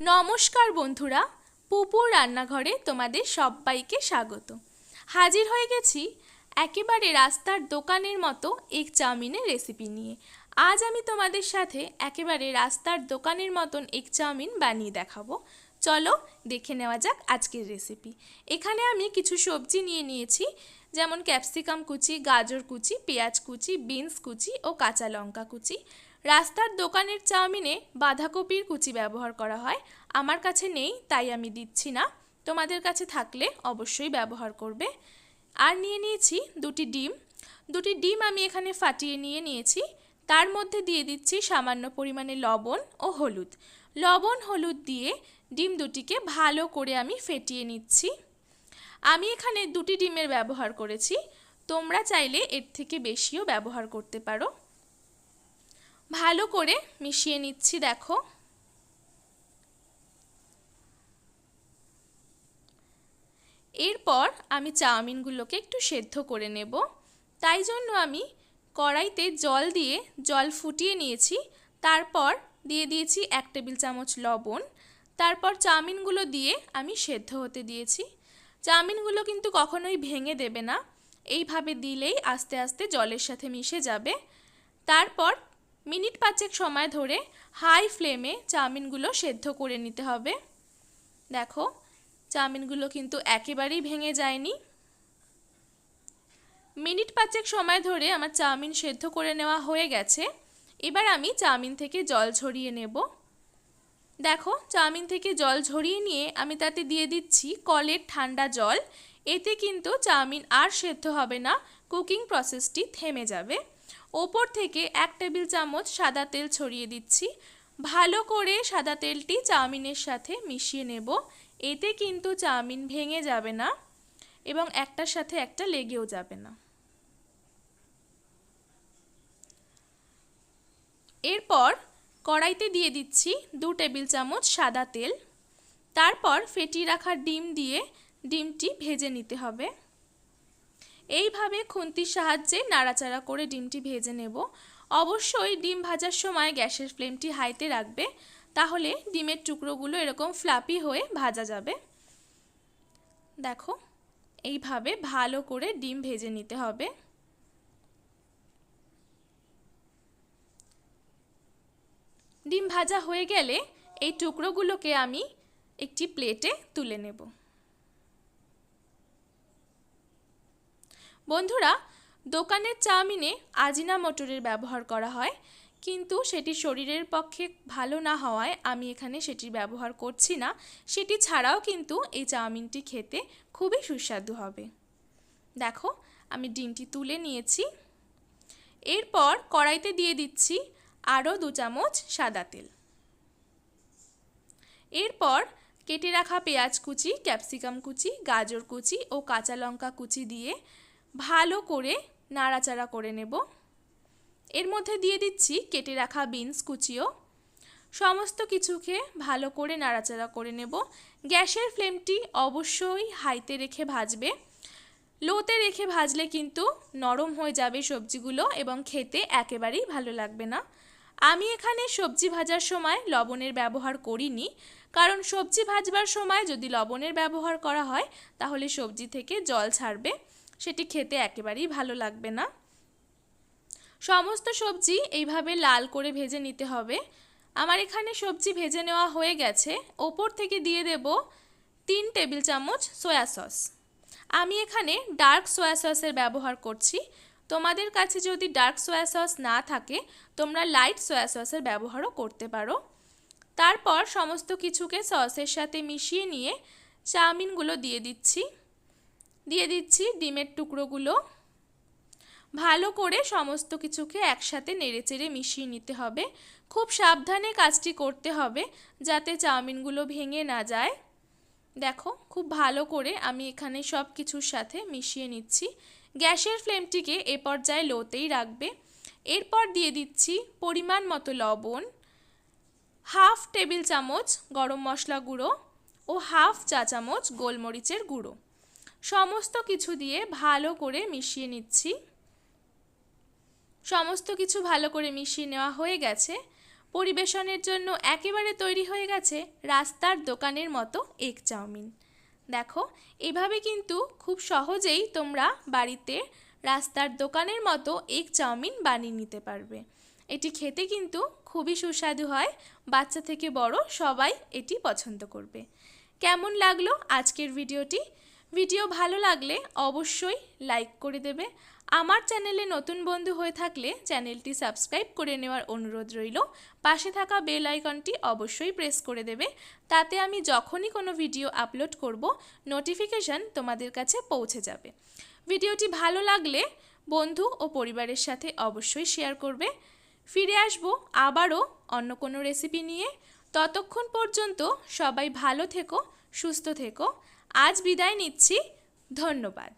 নমস্কার বন্ধুরা পুপুর রান্নাঘরে তোমাদের সবাইকে স্বাগত। হাজির হয়ে গেছি একেবারে রাস্তার দোকানের মতো এক চাউমিনের রেসিপি নিয়ে। আজ আমি তোমাদের সাথে একেবারে রাস্তার দোকানের মতন এক চাউমিন বানিয়ে দেখাবো। চলো দেখে নেওয়া যাক আজকের রেসিপি এখানে আমি কিছু সবজি নিয়ে নিয়েছি, যেমন ক্যাপসিকাম কুচি, গাজর কুচি, পেঁয়াজ কুচি বিনস কুচি ও কাঁচা লঙ্কা কুচি। রাস্তার দোকানের চাউমিনে বাঁধাকপির কুচি ব্যবহার করা হয়। আমার কাছে নেই, তাই আমি দিচ্ছি না। তোমাদের কাছে থাকলে অবশ্যই ব্যবহার করবে। আর নিয়ে নিয়েছি দুটি ডিম। দুটি ডিম আমি এখানে ফাটিয়ে নিয়ে নিয়েছি। তার মধ্যে দিয়ে দিচ্ছি সামান্য পরিমাণে লবণ ও হলুদ। লবণ, হলুদ দিয়ে ডিম দুটিকে ভালো করে আমি ফেটিয়ে নিচ্ছি। আমি এখানে দুটি ডিমের ব্যবহার করেছি। তোমরা চাইলে এর থেকে বেশিও ব্যবহার করতে পারো। ভালো করে মিশিয়ে নিচ্ছি, দেখো। এরপর আমি চাউমিনগুলোকে একটু সেদ্ধ করে নেব। তাই জন্য আমি কড়াইতে জল দিয়ে জল ফুটিয়ে নিয়েছি। তারপর দিয়ে দিয়েছি এক টেবিল চামচ লবণ। তারপর চাউমিনগুলো দিয়ে আমি সেদ্ধ হতে দিয়েছি। চাউমিনগুলো কিন্তু কখনোই ভেঙে দেবে না। এইভাবে দিলেই আস্তে আস্তে জলের সাথে মিশে যাবে। তারপর মিনিট পাঁচেক সময় ধরে হাই ফ্লেমে চাউমিনগুলো সেদ্ধ করে নিতে হবে। দেখো, চাউমিনগুলো কিন্তু একেবারেই ভেঙে যায়নি। মিনিট পাঁচেক সময় ধরে আমার চাউমিন সেদ্ধ করে নেওয়া হয়ে গেছে। এবার আমি চাউমিন থেকে জল ঝরিয়ে নেব। দেখো, চাউমিন থেকে জল ঝরিয়ে নিয়ে আমি তাতে দিয়ে দিচ্ছি কলের ঠান্ডা জল। এতে কিন্তু চাউমিন আর সেদ্ধ হবে না, কুকিং প্রসেসটি থেমে যাবে। ওপর থেকে এক টেবিল চামচ সাদা তেল ছড়িয়ে দিচ্ছি। ভালো করে সাদা তেলটি চাউমিনের সাথে মিশিয়ে নেব। এতে কিন্তু চাউমিন ভেঙে যাবে না এবং একটার সাথে একটা লেগেও যাবে না। এরপর কড়াইতে দিয়ে দিচ্ছি দু টেবিল চামচ সাদা তেল। তারপর ফেটিয়ে রাখা ডিম দিয়ে ডিমটি ভেজে নিতে হবে। এইভাবে খুন্তির সাহায্যে নাড়াচাড়া করে ডিমটি ভেজে নেব। অবশ্যই ডিম ভাজার সময় গ্যাসের ফ্লেমটি হাইতে রাখবে, তাহলে ডিমের টুকরোগুলো এরকম ফ্লাপি হয়ে ভাজা যাবে। দেখো, এইভাবে ভালো করে ডিম ভেজে নিতে হবে। ডিম ভাজা হয়ে গেলে এই টুকরোগুলোকে আমি একটি প্লেটে তুলে নেব। বন্ধুরা, দোকানের চাউমিনে আজিনা মটরের ব্যবহার করা হয়, কিন্তু সেটি শরীরের পক্ষে ভালো না হওয়ায় আমি এখানে সেটির ব্যবহার করছি না। সেটি ছাড়াও কিন্তু এই চাউমিনটি খেতে খুবই সুস্বাদু হবে। দেখো, আমি ডিমটি তুলে নিয়েছি। এরপর কড়াইতে দিয়ে দিচ্ছি আরও দু চামচ সাদা তেল। এরপর কেটে রাখা পেঁয়াজ কুচি, ক্যাপসিকাম কুচি, গাজর কুচি ও কাঁচা লঙ্কা কুচি দিয়ে ভালো করে নাড়াচাড়া করে নেব। এর মধ্যে দিয়ে দিচ্ছি কেটে রাখা বিনস, কুচিও। সমস্ত কিছুকে ভালো করে নাড়াচাড়া করে নেব। গ্যাসের ফ্লেমটি অবশ্যই হাইতে রেখে ভাজবে। লোতে রেখে ভাজলে কিন্তু নরম হয়ে যাবে সবজিগুলো এবং খেতে একেবারেই ভালো লাগবে না। আমি এখানে সবজি ভাজার সময় লবণের ব্যবহার করিনি, কারণ সবজি ভাজবার সময় যদি লবণের ব্যবহার করা হয়, তাহলে সবজি থেকে জল ছাড়বে। সেটি খেতে একেবারেই ভালো লাগবে না। সমস্ত সবজি এইভাবে লাল করে ভেজে নিতে হবে। আমার এখানে সবজি ভেজে নেওয়া হয়ে গেছে। ওপর থেকে দিয়ে দেব তিন টেবিল চামচ সয়া সস। আমি এখানে ডার্ক সয়া সসের ব্যবহার করছি। তোমাদের কাছে যদি ডার্ক সয়া সস না থাকে, তোমরা লাইট সয়া সসের ব্যবহারও করতে পারো। তারপর সমস্ত কিছুকে সসের সাথে মিশিয়ে নিয়ে চাউমিনগুলো দিয়ে দিচ্ছি। দিয়ে দিচ্ছি ডিমের টুকরোগুলো। ভালো করে সমস্ত কিছুকে একসাথে নেড়েচেড়ে মিশিয়ে নিতে হবে। খুব সাবধানে কাজটি করতে হবে যাতে চাউমিনগুলো ভেঙে না যায়। দেখো, খুব ভালো করে আমি এখানে সব কিছুর সাথে মিশিয়ে নিচ্ছি। গ্যাসের ফ্লেমটিকে এ পর্যায়ে লোতেই রাখবে। এরপর দিয়ে দিচ্ছি পরিমাণ মতো লবণ, হাফ টেবিল চামচ গরম মশলা গুঁড়ো ও হাফ চা চামচ গোলমরিচের গুঁড়ো। সমস্ত কিছু দিয়ে ভালো করে মিশিয়ে নিচ্ছি। সমস্ত কিছু ভালো করে মিশিয়ে নেওয়া হয়ে গেছে। পরিবেশনের জন্য একেবারে তৈরি হয়ে গেছে রাস্তার দোকানের মতো এগ চাউমিন। দেখো, এভাবে কিন্তু খুব সহজেই তোমরা বাড়িতে রাস্তার দোকানের মতো এগ চাউমিন বানিয়ে নিতে পারবে। এটি খেতে কিন্তু খুবই সুস্বাদু হয়, বাচ্চা থেকে বড় সবাই এটি পছন্দ করবে। কেমন লাগল আজকের ভিডিওটি? ভিডিও ভালো লাগলে অবশ্যই লাইক করে দেবে। আমার চ্যানেলে নতুন বন্ধু হয়ে থাকলে চ্যানেলটি সাবস্ক্রাইব করে নেওয়ার অনুরোধ রইল। পাশে থাকা বেল আইকনটি অবশ্যই প্রেস করে দেবে। তাতে আমি যখনই কোনো ভিডিও আপলোড করব, নোটিফিকেশান তোমাদের কাছে পৌঁছে যাবে। ভিডিওটি ভালো লাগলে বন্ধু ও পরিবারের সাথে অবশ্যই শেয়ার করবে। ফিরে আসব আবারও অন্য কোনো রেসিপি নিয়ে। ততক্ষণ পর্যন্ত সবাই ভালো থেকো সুস্থ থেকো। আজ বিদায় নিচ্ছি। ধন্যবাদ।